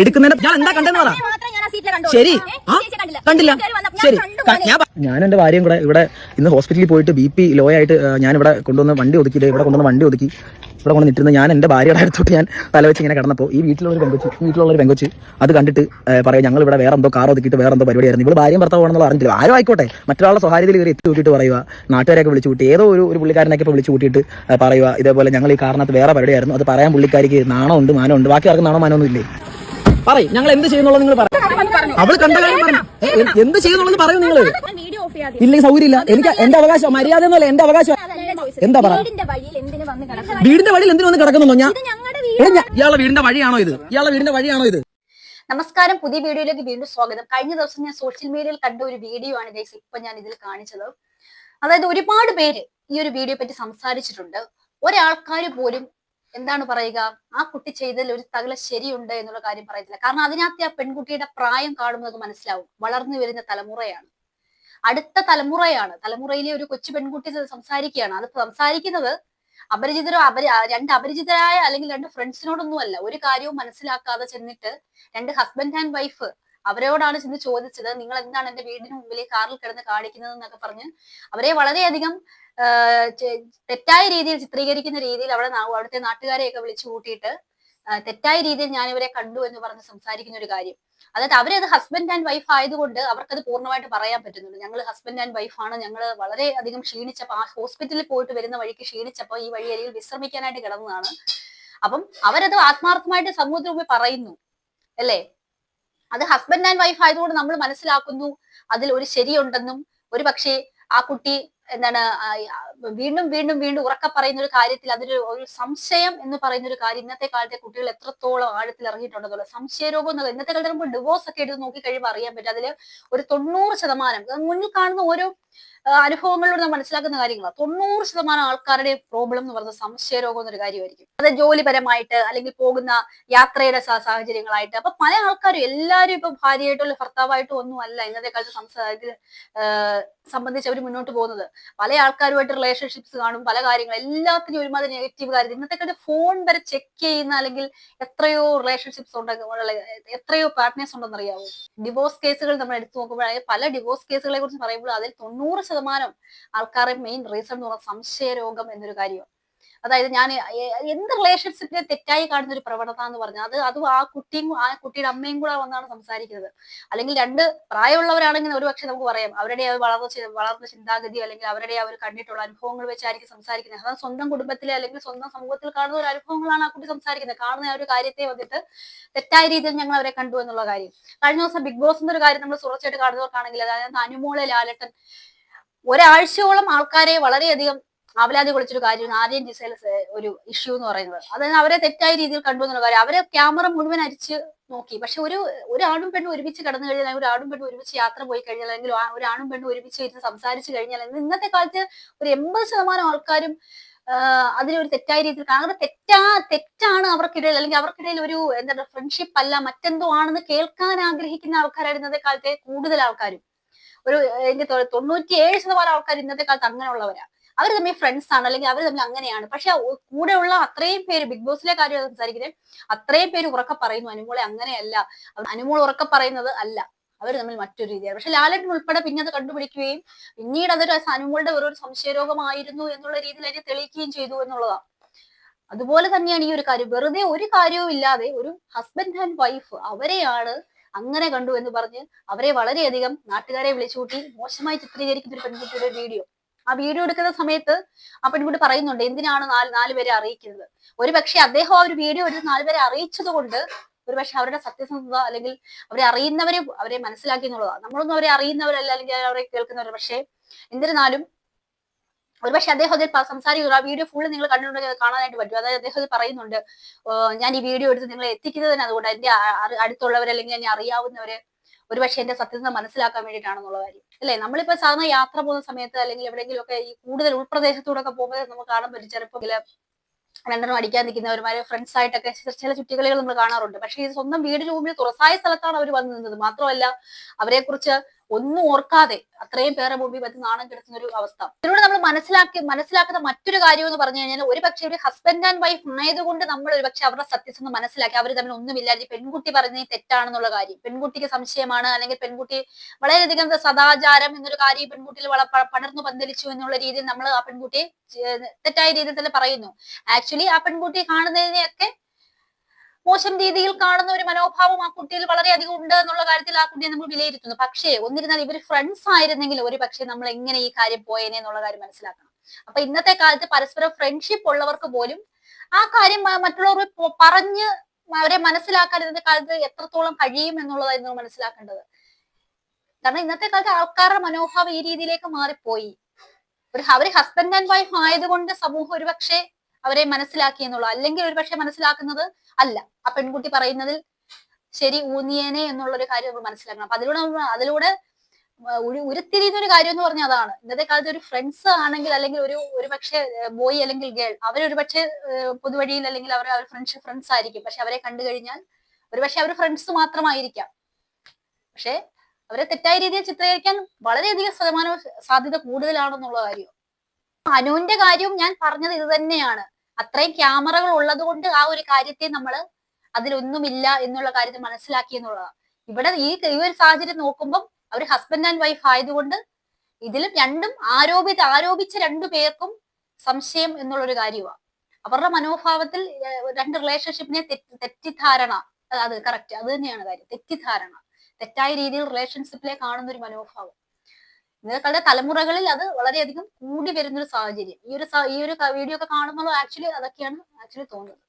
എടുക്കുന്നതിന് ഞാൻ എന്താ കണ്ടെന്ന് പറ. ശരി. കണ്ടില്ല. ശരി. ഞാൻ എന്റെ ഭാര്യയും കൂടെ ഇവിടെ ഇന്ന് ഹോസ്പിറ്റലിൽ പോയിട്ട് ബി പി ലോ ആയിട്ട് ഞാൻ ഇവിടെ കൊണ്ടുവന്ന് വണ്ടി ഒതുക്കി. ഇവിടെ കൊണ്ടുവന്ന് വണ്ടി ഒതുക്കി. ഇവിടെ കൊണ്ട് നിന്നിരുന്ന ഞാൻ എന്റെ ഭാര്യയുടെ അടുത്തോട്ട് ഞാൻ തലവെച്ച് ഇങ്ങനെ കിടന്നപ്പോൾ ഈ വീട്ടിലുള്ള ഒരു പെങ്കൊച്ച് ഈ വീട്ടിലുള്ള ഒരു പെങ്കൊച്ച് അത് കണ്ടിട്ട് പറയാം ഞങ്ങൾ ഇവിടെ വേറെ എന്തോ കാർ ഒതുക്കിയിട്ട് വേറെ എന്തോ പരിപാടിയായിരുന്നു. ഇവിടെ ഭാര്യയും ഭർത്താവാണെന്നുള്ള അറിഞ്ഞില്ല ആരും ആയിക്കോട്ടെ. മറ്റൊരാളുടെ സ്വകാര്യതയിൽ കയറി എത്തി കൂട്ടിയിട്ട് പറയുക നാട്ടുകാരെയൊക്കെ വിളിച്ചു കൂട്ടി. ഏതോ ഒരു ഒരു പുള്ളിക്കാരനൊക്കെ ഇപ്പോൾ വിളിച്ചു കൂട്ടിയിട്ട് പറയുക ഇതേപോലെ ഞങ്ങൾ ഈ കാറിനകത്ത് വേറെ പരിപാടിയായിരുന്നു. അത് പറയാൻ പുള്ളിക്കാരിക്ക് നാണമുണ്ട് മാനമുണ്ട്. ബാക്കി ആർക്കും നാണോ മാനമൊന്നും ഇല്ലേ? പറയും ഞങ്ങൾ എന്ത് ചെയ്യുന്നുള്ളത് നിങ്ങൾ പറ അവൾ കണ്ട കാര്യം എന്ത് ചെയ്യുന്നുള്ളത് പറയൂ നിങ്ങൾ ഞാൻ വീഡിയോ ഓഫ് ചെയ്യാതെ. ഇല്ലെങ്കിൽ സൗകര്യമില്ല. എനിക്ക് എന്റെ അവകാശം മര്യാദ എന്നല്ല എന്റെ അവകാശം. എന്താ പറ? വീടിന്റെ വഴിയിൽ എന്തിനു വന്ന് കിടക്കുക വീടിന്റെ വഴിയിൽ എന്തിനു വന്ന് കിടക്കുന്നുണ്ടോ ഞാൻ? ഇയാളെ വീടിന്റെ വഴിയാണോ ഇത്? ഇയാളെ വീടിന്റെ വഴിയാണോ ഇത്? നമസ്കാരം. പുതിയ വീഡിയോയിലേക്ക് വീണ്ടും സ്വാഗതം. കഴിഞ്ഞ ദിവസം ഞാൻ സോഷ്യൽ മീഡിയയിൽ കണ്ട ഒരു വീഡിയോ ആണ് ഗൈസ് ഇപ്പൊ ഞാൻ ഇതിൽ കാണിച്ചത്. അതായത് ഒരുപാട് പേര് ഈ ഒരു വീഡിയോ പറ്റി സംസാരിച്ചിട്ടുണ്ട്. ഒരാൾക്കാര് പോലും എന്താണ് പറയുക? ആ കുട്ടി ചെയ്തതിൽ ഒരു തകല ശരിയുണ്ട് എന്നുള്ള കാര്യം പറയത്തില്ല. കാരണം അതിനകത്ത് ആ പെൺകുട്ടിയുടെ പ്രായം കാണുമ്പോൾ മനസ്സിലാവും. വളർന്നു വരുന്ന തലമുറയാണ്. അടുത്ത തലമുറയാണ്. തലമുറയിലെ ഒരു കൊച്ചു പെൺകുട്ടി സംസാരിക്കുകയാണ്. അത് സംസാരിക്കുന്നത് അപരിചിതരോ അപരി രണ്ട് അപരിചിതരായ അല്ലെങ്കിൽ രണ്ട് ഫ്രണ്ട്സിനോടൊന്നും അല്ല ഒരു കാര്യവും മനസ്സിലാക്കാതെ ചെന്നിട്ട് രണ്ട് ഹസ്ബൻഡ് ആൻഡ് വൈഫ് അവരോടാണ് ചെന്ന് ചോദിച്ചത് നിങ്ങൾ എന്താണ് എന്റെ വീടിന് മുമ്പിൽ കാറിൽ കിടന്ന് കാണിക്കുന്നത് എന്നൊക്കെ പറഞ്ഞ് അവരെ വളരെയധികം തെറ്റായ രീതിയിൽ ചിത്രീകരിക്കുന്ന രീതിയിൽ അവിടെ അവിടുത്തെ നാട്ടുകാരെയൊക്കെ വിളിച്ചു കൂട്ടിയിട്ട് തെറ്റായ രീതിയിൽ ഞാൻ ഇവരെ കണ്ടു എന്ന് പറഞ്ഞ് സംസാരിക്കുന്ന ഒരു കാര്യം. അതായത് അവരത് ഹസ്ബൻഡ് ആൻഡ് വൈഫ് ആയതുകൊണ്ട് അവർക്കത് പൂർണമായിട്ട് പറയാൻ പറ്റുന്നുണ്ട്. ഞങ്ങൾ ഹസ്ബൻഡ് ആൻഡ് വൈഫ് ആണ്. ഞങ്ങൾ വളരെ അധികം ക്ഷീണിച്ചപ്പോൾ ആ ഹോസ്പിറ്റലിൽ പോയിട്ട് വരുന്ന വഴിക്ക് ക്ഷീണിച്ചപ്പോൾ ഈ വഴിയരികിൽ വിശ്രമിക്കാനായിട്ട് കിടന്നതാണ്. അപ്പം അവരത് ആത്മാർത്ഥമായിട്ട് സമൂഹത്തിന് പോയി പറയുന്നു. അല്ലേ? അത് ഹസ്ബൻഡ് ആൻഡ് വൈഫ് ആയതുകൊണ്ട് നമ്മൾ മനസ്സിലാക്കുന്നു. അതിൽ ഒരു ശരിയുണ്ടെന്നും ഒരു പക്ഷേ ആ കുട്ടി എന്താണ് വീണ്ടും വീണ്ടും വീണ്ടും ഉറക്ക പറയുന്ന ഒരു കാര്യത്തിൽ അതൊരു ഒരു സംശയം എന്ന് പറയുന്ന ഒരു കാര്യം ഇന്നത്തെ കാലത്തെ കുട്ടികൾ എത്രത്തോളം ആഴത്തിൽ ഇറങ്ങിയിട്ടുണ്ടെന്നുള്ള സംശയരോഗം എന്നുള്ളത് ഇന്നത്തെ കാലത്ത് നമുക്ക് ഡിവോഴ്സ് ഒക്കെ എടുത്ത് നോക്കി കഴിയുമ്പോൾ അറിയാൻ പറ്റും. അതിൽ ഒരു തൊണ്ണൂറ് ശതമാനം മുന്നിൽ കാണുന്ന ഓരോ അനുഭവങ്ങളിലൂടെ നമ്മൾ മനസ്സിലാക്കുന്ന കാര്യങ്ങളാണ്. തൊണ്ണൂറ് ശതമാനം ആൾക്കാരുടെ പ്രോബ്ലം എന്ന് പറയുന്നത് സംശയരോഗം എന്നൊരു കാര്യമായിരിക്കും. അത് ജോലിപരമായിട്ട് അല്ലെങ്കിൽ പോകുന്ന യാത്രയുടെ സാഹചര്യങ്ങളായിട്ട്. അപ്പൊ പല ആൾക്കാരും എല്ലാവരും ഇപ്പൊ ഭാര്യയായിട്ടോ ഭർത്താവായിട്ടോ ഒന്നും അല്ല ഇന്നത്തെ കാലത്ത് സംസാരത്തിൽ സംബന്ധിച്ച് അവർ മുന്നോട്ട് പോകുന്നത്. പല ആൾക്കാരുമായിട്ട് റിലേഷൻഷിപ്സ് കാണും പല കാര്യങ്ങൾ എല്ലാത്തിനും ഒരുമാതിരി നെഗറ്റീവ് കാര്യം ഇന്നത്തെ ഫോൺ വരെ ചെക്ക് ചെയ്യുന്ന അല്ലെങ്കിൽ എത്രയോ റിലേഷൻഷിപ്സ് ഉണ്ടെങ്കിൽ എത്രയോ പാർട്ട്നേഴ്സ് ഉണ്ടെന്ന് അറിയാവോ? ഡിവോഴ്സ് കേസുകൾ നമ്മൾ എടുത്തു നോക്കുമ്പോഴേ പല ഡിവോഴ്സ് കേസുകളെ കുറിച്ച് പറയുമ്പോൾ അതിൽ തൊണ്ണൂറ് ശതമാനം ആൾക്കാരെ മെയിൻ റീസൺ എന്ന് പറയുന്നത് സംശയരോഗം എന്നൊരു കാര്യമാണ്. അതായത് ഞാൻ എന്ത് റിലേഷൻഷിപ്പിനെ തെറ്റായി കാണുന്ന ഒരു പ്രവണത എന്ന് പറഞ്ഞാൽ അത് അതും ആ കുട്ടിയും ആ കുട്ടിയുടെ അമ്മയും കൂടെ വന്നാണ് സംസാരിക്കുന്നത്. അല്ലെങ്കിൽ രണ്ട് പ്രായമുള്ളവരാണെങ്കിൽ ഒരു പക്ഷെ നമുക്ക് പറയാം അവരുടെ ആ വളർന്ന വളർന്ന ചിന്താഗതി അല്ലെങ്കിൽ അവരുടെ അവർ കണ്ടിട്ടുള്ള അനുഭവങ്ങൾ വെച്ചായിരിക്കും സംസാരിക്കുന്നത്. അതായത് സ്വന്തം കുടുംബത്തിലെ അല്ലെങ്കിൽ സ്വന്തം സമൂഹത്തിൽ കാണുന്ന ഒരു അനുഭവങ്ങളാണ് ആ കുട്ടി സംസാരിക്കുന്നത്. കാണുന്ന ആ ഒരു കാര്യത്തെ വന്നിട്ട് തെറ്റായ രീതിയിൽ ഞങ്ങൾ അവരെ കണ്ടു എന്നുള്ള കാര്യം. കഴിഞ്ഞ ദിവസം ബിഗ് ബോസ് എന്നൊരു കാര്യം നമ്മൾ സുറച്ചായിട്ട് കാണുന്നവർക്കാണെങ്കിൽ അതായത് അനുമോളെ ലാലട്ടൻ ഒരാഴ്ചയോളം ആൾക്കാരെ വളരെയധികം ആവലാതി കുളിച്ചൊരു കാര്യമാണ് ആദ്യം ഡിസൈൽ ഒരു ഇഷ്യൂ എന്ന് പറയുന്നത്. അതായത് അവരെ തെറ്റായ രീതിയിൽ കണ്ടു എന്നുള്ള കാര്യം. അവരെ ക്യാമറ മുഴുവൻ അരിച്ച് നോക്കി. പക്ഷെ ഒരു ഒരാണും പെണ്ണും ഒരുമിച്ച് കടന്നു കഴിഞ്ഞാൽ ഒരു ആണും പെണ്ണും ഒരുമിച്ച് യാത്ര പോയി കഴിഞ്ഞാൽ അല്ലെങ്കിൽ ഒരാണും പെണ്ണും ഒരുമിച്ച് ഇരുന്ന് സംസാരിച്ചു കഴിഞ്ഞാൽ ഇന്നത്തെ കാലത്ത് ഒരു എൺപത് ശതമാനം ആൾക്കാരും അതിനൊരു തെറ്റായ രീതിയിൽ കാരണം തെറ്റാ തെറ്റാണ് അവർക്കിടയിൽ. അല്ലെങ്കിൽ അവർക്കിടയിൽ ഒരു എന്താ പറയുക ഫ്രണ്ട്ഷിപ്പ് അല്ല മറ്റെന്തോ ആണെന്ന് കേൾക്കാൻ ആഗ്രഹിക്കുന്ന ആൾക്കാരാണ് ഇന്നത്തെ കാലത്തെ കൂടുതൽ ആൾക്കാരും. ഒരു എനിക്ക് തൊണ്ണൂറ്റിയേഴ് ശതമാനം ആൾക്കാർ ഇന്നത്തെ കാലത്ത് അങ്ങനെയുള്ളവരാ. അവർ തമ്മിൽ ഫ്രണ്ട്സ് ആണ് അല്ലെങ്കിൽ അവർ തമ്മിൽ അങ്ങനെയാണ്. പക്ഷെ കൂടെയുള്ള അത്രയും പേര് ബിഗ് ബോസിലെ കാര്യം സംസാരിക്കുന്നത് അത്രയും പേര് ഉറക്കെ പറയുന്നു അനുമോളെ അങ്ങനെയല്ല. അനുമോൾ ഉറക്കെ പറയുന്നത് അല്ല. അവർ തമ്മിൽ മറ്റൊരു രീതിയാണ്. പക്ഷെ ലാലൻ ഉൾപ്പെടെ പിന്നെ അത് കണ്ടുപിടിക്കുകയും പിന്നീട് അതൊരു അനുമോളുടെ ഒരു സംശയരോഗമായിരുന്നു എന്നുള്ള രീതിയിൽ അതിനെ തെളിയിക്കുകയും ചെയ്തു എന്നുള്ളതാണ്. അതുപോലെ തന്നെയാണ് ഈ ഒരു കാര്യം. വെറുതെ ഒരു കാര്യവും ഇല്ലാതെ ഒരു ഹസ്ബൻഡ് ആൻഡ് വൈഫ് അവരെയാണ് അങ്ങനെ കണ്ടു എന്ന് പറഞ്ഞ് അവരെ വളരെയധികം നാട്ടുകാരെ വിളിച്ചുകൂട്ടി മോശമായി ചിത്രീകരിക്കുന്ന ഒരു പെൺകുട്ടിയുടെ വീഡിയോ ആ വീഡിയോ എടുക്കുന്ന സമയത്ത് ആ പെൺകുട്ടി പറയുന്നുണ്ട് എന്തിനാണ് നാല് നാല് പേരെ അറിയിക്കുന്നത്? ഒരു പക്ഷെ അദ്ദേഹം ആ ഒരു വീഡിയോ എടുത്ത് നാല് പേരെ അറിയിച്ചത് കൊണ്ട് ഒരു പക്ഷെ അവരുടെ സത്യസന്ധത അല്ലെങ്കിൽ അവരെ അറിയുന്നവരെ അവരെ മനസ്സിലാക്കി എന്നുള്ളതാണ്. നമ്മളൊന്നും അവരെ അറിയുന്നവരല്ല അല്ലെങ്കിൽ അവരെ കേൾക്കുന്നവർ പക്ഷേ എന്നിരുന്നാലും ഒരു പക്ഷെ അദ്ദേഹം അതിൽ സംസാരിക്കുന്നു. ആ വീഡിയോ ഫുള്ള് നിങ്ങൾ കണ്ടിട്ടുണ്ടെങ്കിൽ കാണാനായിട്ട് പറ്റും. അതായത് അദ്ദേഹം പറയുന്നുണ്ട് ഞാൻ ഈ വീഡിയോ എടുത്ത് നിങ്ങളെ എത്തിക്കുന്നതിന് അതുകൊണ്ട് എന്റെ അടുത്തുള്ളവരല്ലെങ്കിൽ എന്നെ അറിയാവുന്നവര് ഒരു പക്ഷെ എന്റെ സത്യസന്ധ മനസ്സിലാക്കാൻ വേണ്ടിയിട്ടാണെന്നുള്ള കാര്യം. അല്ലെ? നമ്മളിപ്പോ സാധാരണ യാത്ര പോകുന്ന സമയത്ത് അല്ലെങ്കിൽ എവിടെയെങ്കിലും ഒക്കെ ഈ കൂടുതൽ ഉൾപ്രദേശത്തൂടെ ഒക്കെ പോകുമ്പോൾ നമുക്ക് കാണാൻ പറ്റും ചിലപ്പോൾ രണ്ടെണ്ണം അടിക്കാൻ നിൽക്കുന്നവരുമാരെ ഫ്രണ്ട്സ് ആയിട്ടൊക്കെ ചില ചുറ്റികളികൾ നമ്മൾ കാണാറുണ്ട്. പക്ഷെ ഇത് സ്വന്തം വീടിന് മുമ്പിൽ തുറസായ സ്ഥലത്താണ് അവർ വന്നു നിന്നത്. മാത്രമല്ല അവരെ കുറിച്ച് ഒന്നും ഓർക്കാതെ അത്രയും പേരെ മുമ്പിൽ പറ്റി നാണം കിടക്കുന്ന ഒരു അവസ്ഥ. ഇതിലൂടെ നമ്മൾ മനസ്സിലാക്കി മനസ്സിലാക്കുന്ന മറ്റൊരു കാര്യം എന്ന് പറഞ്ഞു കഴിഞ്ഞാൽ ഒരു പക്ഷേ ഒരു ഹസ്ബൻഡ് ആൻഡ് വൈഫ് ആയതുകൊണ്ട് നമ്മൾ ഒരു പക്ഷെ അവരുടെ സത്യസന്ധ മനസ്സിലാക്കി. അവർ തമ്മിൽ ഒന്നുമില്ലാതെ പെൺകുട്ടി പറഞ്ഞത് തെറ്റാണെന്നുള്ള കാര്യം. പെൺകുട്ടിക്ക് സംശയമാണ് അല്ലെങ്കിൽ പെൺകുട്ടി വളരെയധികം സദാചാരം എന്നൊരു കാര്യം പെൺകുട്ടിയിൽ വള പടർന്നു പന്തലിച്ചു എന്നുള്ള രീതിയിൽ നമ്മൾ ആ പെൺകുട്ടിയെ തെറ്റായ രീതിയിൽ തന്നെ പറയുന്നു. ആക്ച്വലി ആ പെൺകുട്ടി കാണുന്നതിനെയൊക്കെ മോശം രീതിയിൽ കാണുന്ന ഒരു മനോഭാവം ആ കുട്ടിയിൽ വളരെയധികം ഉണ്ട് എന്നുള്ള കാര്യത്തിൽ ആ കുട്ടിയെ നമ്മൾ വിലയിരുത്തുന്നു. പക്ഷേ ഒന്നിരുന്നാൽ ഇവർ ഫ്രണ്ട്സ് ആയിരുന്നെങ്കിൽ ഒരു പക്ഷേ നമ്മൾ എങ്ങനെ ഈ കാര്യം പോയേനെ എന്നുള്ള കാര്യം മനസ്സിലാക്കണം. അപ്പൊ ഇന്നത്തെ കാലത്ത് പരസ്പരം ഫ്രണ്ട്ഷിപ്പ് ഉള്ളവർക്ക് പോലും ആ കാര്യം മറ്റുള്ളവർ പറഞ്ഞ് അവരെ മനസ്സിലാക്കാൻ ഇന്നത്തെ കാലത്ത് എത്രത്തോളം കഴിയും എന്നുള്ളതായിരുന്നു മനസ്സിലാക്കേണ്ടത്. കാരണം ഇന്നത്തെ കാലത്ത് ആൾക്കാരുടെ മനോഭാവം ഈ രീതിയിലേക്ക് മാറിപ്പോയി. ഒരു അവർ ഹസ്ബൻഡ് ആൻഡ് വൈഫ് ആയതുകൊണ്ട് സമൂഹം ഒരുപക്ഷെ അവരെ മനസ്സിലാക്കി എന്നുള്ളത് അല്ലെങ്കിൽ ഒരുപക്ഷെ മനസ്സിലാക്കുന്നത് അല്ല. ആ പെൺകുട്ടി പറയുന്നതിൽ ശരി ഊന്നിയേനെ എന്നുള്ള ഒരു കാര്യം നമ്മൾ മനസ്സിലാക്കണം. അപ്പൊ അതിലൂടെ അതിലൂടെ ഉരുത്തിരിയുന്ന ഒരു കാര്യം എന്ന് പറഞ്ഞാൽ അതാണ്. ഇന്നത്തെ കാലത്ത് ഒരു ഫ്രണ്ട്സ് ആണെങ്കിൽ അല്ലെങ്കിൽ ഒരു ഒരു പക്ഷേ ബോയ് അല്ലെങ്കിൽ ഗേൾ അവരൊരു പക്ഷേ പൊതുവഴിയിൽ അല്ലെങ്കിൽ അവർ അവർ ഫ്രണ്ട്സ് ഫ്രണ്ട്സ് ആയിരിക്കും. പക്ഷെ അവരെ കണ്ടു കഴിഞ്ഞാൽ ഒരു പക്ഷെ അവർ ഫ്രണ്ട്സ് മാത്രമായിരിക്കാം. പക്ഷെ അവരെ തെറ്റായ രീതിയിൽ ചിത്രീകരിക്കാൻ വളരെയധികം ശതമാനം സാധ്യത കൂടുതലാണെന്നുള്ള കാര്യം. അനുവിന്റെ കാര്യവും ഞാൻ പറഞ്ഞത് ഇത് തന്നെയാണ്. അത്രയും ക്യാമറകൾ ഉള്ളത് കൊണ്ട് ആ ഒരു കാര്യത്തെ നമ്മൾ അതിലൊന്നുമില്ല എന്നുള്ള കാര്യത്തിൽ മനസ്സിലാക്കി എന്നുള്ളതാണ് ഇവിടെ ഈ ഈ ഒരു സാഹചര്യം നോക്കുമ്പോൾ അവർ ഹസ്ബൻഡ് ആൻഡ് വൈഫ് ആയതുകൊണ്ട് ഇതിലും രണ്ടും ആരോപിത ആരോപിച്ച രണ്ടു പേർക്കും സംശയം എന്നുള്ള ഒരു കാര്യമാണ് അവരുടെ മനോഭാവത്തിൽ രണ്ട് റിലേഷൻഷിപ്പിനെ തെറ്റിദ്ധാരണ അത് കറക്റ്റ് അത് തന്നെയാണ് കാര്യം. തെറ്റിദ്ധാരണ. തെറ്റായ രീതിയിൽ റിലേഷൻഷിപ്പിലെ കാണുന്ന ഒരു മനോഭാവം. ഇന്നത്തെ തലമുറകളിൽ അത് വളരെയധികം കൂടി വരുന്ന ഒരു സാഹചര്യം. ഈ ഒരു ഈ ഒരു വീഡിയോ ഒക്കെ കാണുമ്പോൾ ആക്ച്വലി അതൊക്കെയാണ് ആക്ച്വലി തോന്നുന്നത്.